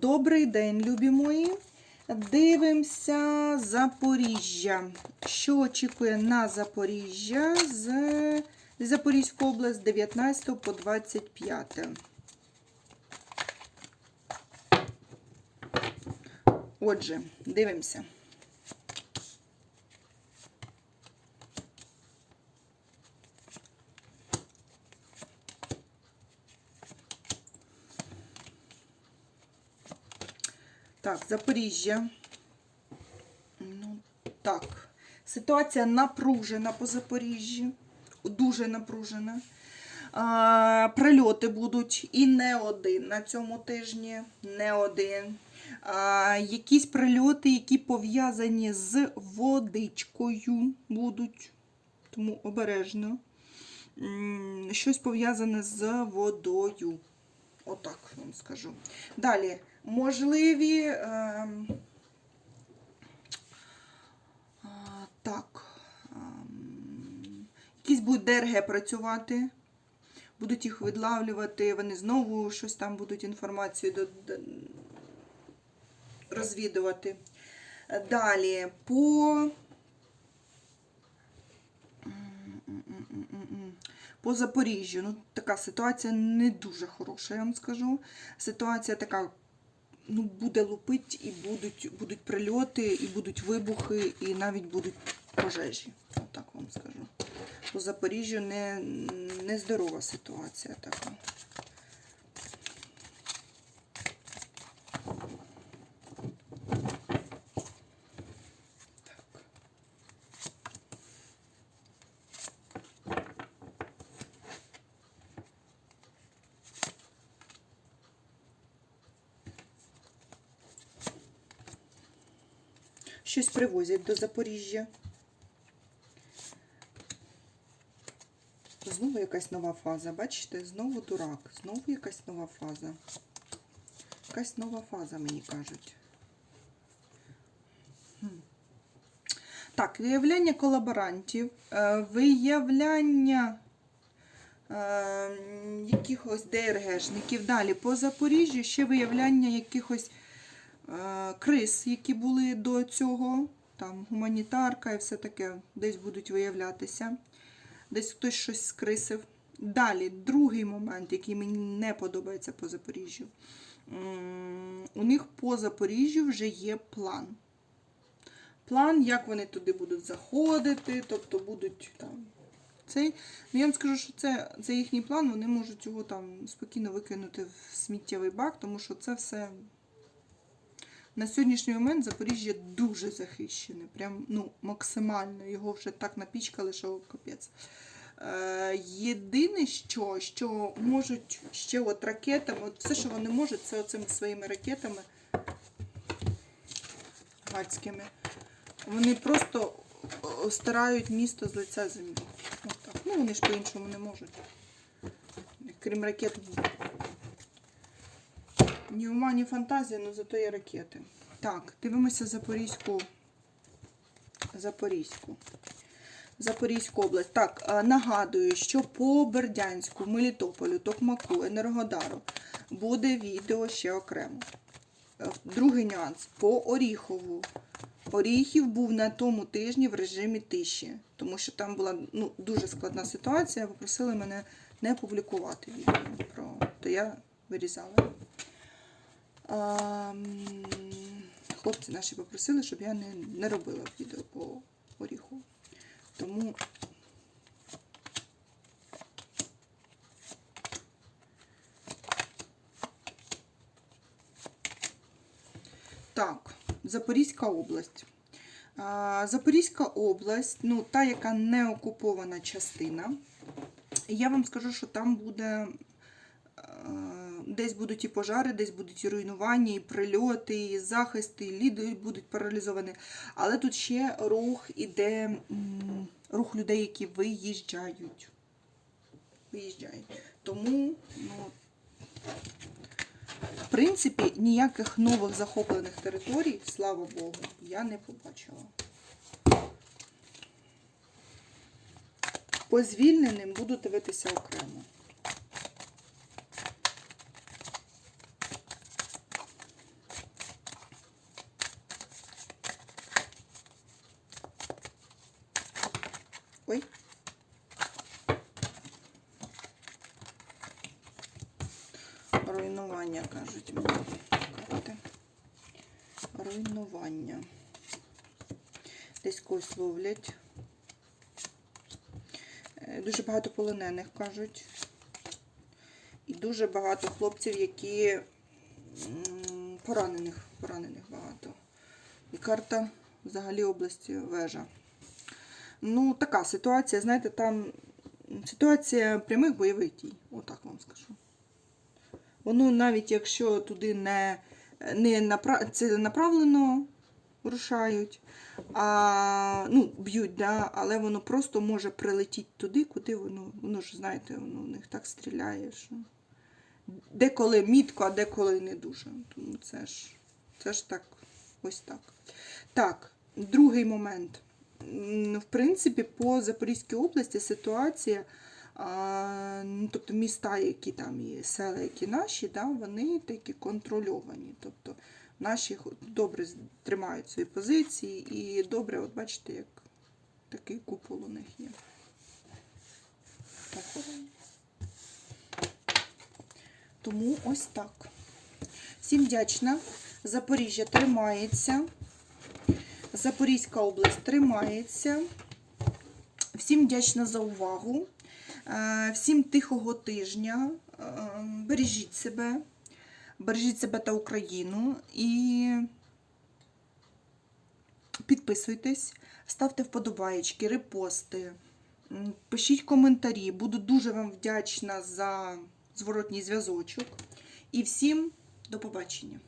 Добрий день, любі мої. Дивимося Запоріжжя. Що очікує на Запоріжжя з Запорізьку область 19 по 25. Отже, дивимося. Так, Запоріжжя. Ну, так. Ситуація напружена по Запоріжжю. Дуже напружена. А, прильоти будуть і не один на цьому тижні, не один. А, якісь прильоти, які пов'язані з водичкою будуть. Тому обережно. Щось пов'язане з водою. Отак вам скажу. Далі, можливі. а, так. ем, якісь будуть ДРГ працювати, будуть їх відлавлювати, вони знову щось там будуть інформацію до, до- розвідувати. Далі, по. По Запоріжжю, ну така ситуація не дуже хороша, я вам скажу. Ситуація така, ну, буде лупить, і будуть, будуть прильоти, і будуть вибухи, і навіть будуть пожежі. Отак вам скажу. У Запоріжжю не, не здорова ситуація така. Щось привозять до Запоріжжя. Знову якась нова фаза. Бачите, знову дурак, знову якась нова фаза. Якась нова фаза, мені кажуть. Так, виявляння колаборантів, е, виявляння е, якихось ДРГшників. Далі по Запоріжжю ще виявляння якихось е, криз, які були до цього. Там гуманітарка і все таке десь будуть виявлятися. Десь хтось щось скрисив. Далі, другий момент, який мені не подобається по Запоріжжю. У них по Запоріжжю вже є план. План, як вони туди будуть заходити, тобто будуть там. Цей, ну я вам скажу, що це, це їхній план, вони можуть його там спокійно викинути в сміттєвий бак, тому що це все на сьогоднішній момент Запоріжжя дуже захищене. Прям ну, максимально. Його вже так напічкали, що капець. Е, єдине, що, що можуть ще от ракетами, от все, що вони можуть, це оцими своїми ракетами гадськими. Вони просто о, стирають місто з лиця землі. От так. Ну, вони ж по-іншому не можуть. Крім ракет, ні ума, ні фантазія, але зато є ракети. Так, дивимося Запорізьку. Запорізьку. Запорізьку область. Так, нагадую, що по Бердянську, Мелітополю, Токмаку, Енергодару буде відео ще окремо. Е, Другий нюанс. По Оріхову. Оріхів був на тому тижні в режимі тиші, тому що там була ну, дуже складна ситуація. Попросили мене не публікувати відео про то я вирізала. А, м, хлопці наші попросили, щоб я не, не робила відео по оріху. Тому так, Запорізька область. Запорізька область, ну, та, яка не окупована частина. Я вам скажу, що там буде десь будуть і пожари, десь будуть і руйнування, і прильоти, і захисти, і ліди будуть паралізовані. Але тут ще рух іде, рух людей, які виїжджають. Виїжджають. Тому, ну, в принципі, ніяких нових захоплених територій, слава Богу, я не побачила. По звільненим буду дивитися окремо. Ой. Руйнування, кажуть, карти. Руйнування. Десь когось ловлять. Е, дуже багато полонених кажуть. І дуже багато хлопців, які поранених, поранених багато. І карта взагалі області вежа. Ну, така ситуація, знаєте, там ситуація прямих бойових дій. Отак вам скажу. Воно навіть якщо туди не, не напра... ціленаправлено рушають, а, ну, б'ють, да, але воно просто може прилетіти туди, куди воно, воно ж, знаєте, воно в них так стріляє, що деколи мітко, а деколи не дуже. Тому це ж, це ж так, ось так. Так, другий момент. В принципі, по Запорізькій області ситуація, ну, тобто міста, які там є, села, які наші, да, вони такі контрольовані. Тобто наші добре тримають свої позиції і добре, от бачите, як такий купол у них є. Тому ось так. Всім вдячна. Запоріжжя тримається. Запорізька область тримається. Всім вдячна за увагу. Е, Всім тихого тижня. Е, Бережіть себе, бережіть себе та Україну і підписуйтесь, ставте вподобаєчки, репости, пишіть коментарі. Буду дуже вам вдячна за зворотній зв'язочок. І всім до побачення.